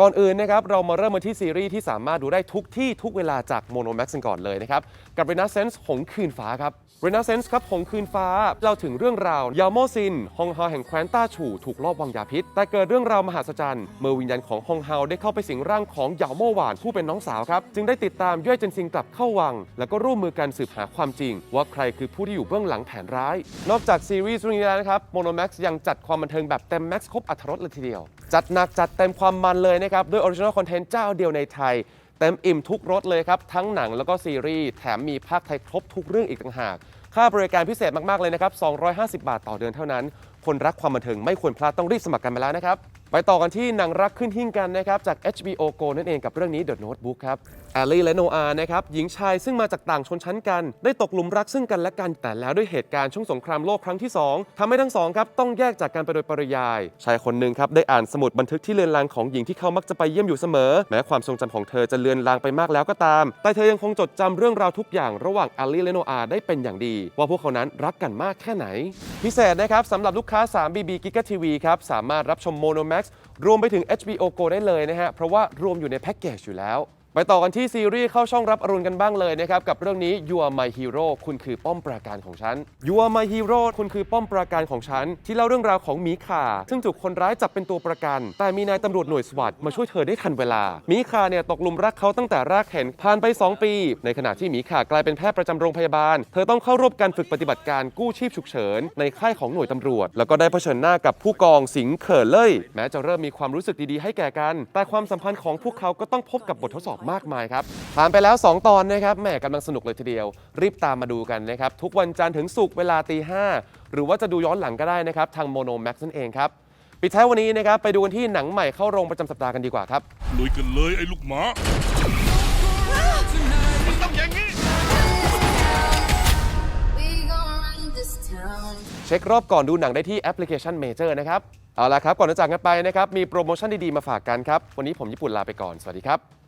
ก่อนอื่นนะครับเรามาเริ่มกันที่ซีรีส์ที่สามารถดูได้ทุกที่ทุกเวลาจากโมโนแม็กซ์ก่อนเลยนะครับ กับ Renaissance หงคืนฟ้าครับ Renaissance ครับหงคืนฟ้าเล่าถึงเรื่องราวยาโมซินฮองฮาแห่งแคว้นต้าฉู่ถูกลอบวางยาพิษ แต่เกิดเรื่องราวมหัศจรรย์เมื่อวิญญาณของฮองฮาวได้เข้าไปสิงร่างของยาโมหวานผู้เป็นน้องสาวครับจึงได้ติดตามย่อยเจนซิงกลับเข้าวัง แล้วก็ร่วมมือกันสืบหาความจริง ว่าใครคือผู้ที่อยู่เบื้องหลังแผนร้าย นอกจากซีรีส์เรื่องนี้แล้วนะครับโมโนแม็กซ์ยังจัดความบันเทิงแบบเต็มแม็กซ์ครบอรรถรสเลยทีเดียวจัดหนักจัดเต็มความมันเลยนะครับ ด้วยออริจินอลคอนเทนต์เจ้าเดียวในไทย เต็มอิ่มทุกรสเลยครับ ทั้งหนังแล้วก็ซีรีส์แถมมีภาคไทยครบทุกเรื่องอีกต่างหาก ค่าบริการพิเศษมาก ๆ เลยนะครับ 250 บาทต่อเดือนเท่านั้น คนรักความบันเทิงไม่ควรพลาดต้องรีบสมัครกันมาแล้วนะครับ ไปต่อกันที่หนังรักขึ้นหิ้งกันนะครับจาก HBO Go นั่นเองกับเรื่องนี้ The Notebook ครับแอลลี่และโนอานะครับหญิงชายซึ่งมาจากต่างชนชั้นกัน ได้ตกหลุมรักซึ่งกันและกัน แต่แล้วด้วยเหตุการณ์ช่วงสงครามโลกครั้งที่ 2ทำให้ทั้งสองครับต้องแยกจากกันไปโดยปริยาย ชายคนหนึ่งครับได้อ่านสมุดบันทึกที่เลือนลางของหญิงที่เขามักจะไปเยี่ยมอยู่เสมอ แม้ความทรงจำของเธอจะเลือนลางไปมากแล้วก็ตาม แต่เธอยังคงจดจำเรื่องราวทุกอย่างระหว่างแอลลี่และโนอาได้เป็นอย่างดี ว่าพวกเขานั้นรักกันมากแค่ไหน พิเศษนะครับสำหรับลูกค้า 3 BB Giga TV ครับสามารถรับชม Mono Max รวมไปถึง HBO Go ได้เลยนะฮะ เพราะว่ารวมอยู่ในแพ็กเกจอยู่แล้ว ไปต่อกันที่ซีรีส์เข้าช่องรับอรุณกันบ้างเลยนะครับ กับเรื่องนี้ You Are My Hero คุณคือป้อมปราการของฉัน You Are My Hero คุณคือป้อมปราการของฉัน ที่เล่าเรื่องราวของหมีข่า ซึ่งถูกคนร้ายจับเป็นตัวประกัน แต่มีนายตำรวจหน่วยสวัสดมาช่วยเธอได้ทันเวลาหมีข่าเนี่ยตกหลุมรักเขาตั้งแต่แรกเห็นผ่านไป 2 ปี ในขณะที่หมีข่ากลายเป็นแพทย์ประจำโรงพยาบาล เธอต้องเข้าร่วมการฝึกปฏิบัติการกู้ชีพฉุกเฉินในค่ายของหน่วยตำรวจ แล้วก็ได้เผชิญหน้ากับผู้กองสิงเขอเล่ยแม้จะเริ่มมีความรู้สึกดีๆให้แก่กัน แต่ความสัมพันธ์ของพวกเขาก็ต้องพบกับบททดสอบมากมายครับ ผ่านไปแล้ว 2 ตอนนะครับแหมกำลังสนุกเลยทีเดียว รีบตามมาดูกันนะครับ ทุกวันจันทร์ถึงศุกร์เวลาตีห้าหรือว่าจะดูย้อนหลังก็ได้นะครับ ทางโมโนแม็กซ์นั่นเองครับ ปิดท้ายวันนี้นะครับ ไปดูกันที่หนังใหม่เข้าโรงประจำสัปดาห์กันดีกว่าครับ ลุยกันเลยไอ้ลูกหมามันต้องอย่างนี้ We gonna run this town. เช็ครอบก่อนดูหนังได้ที่แอปพลิเคชันเมเจอร์นะครับ เอาละครับ ก่อนจะจากกันไปนะครับ มีโปรโมชั่นดี ๆ มาฝากกันครับ วันนี้ผมญี่ปุ่นลาไปก่อน สวัสดีครับ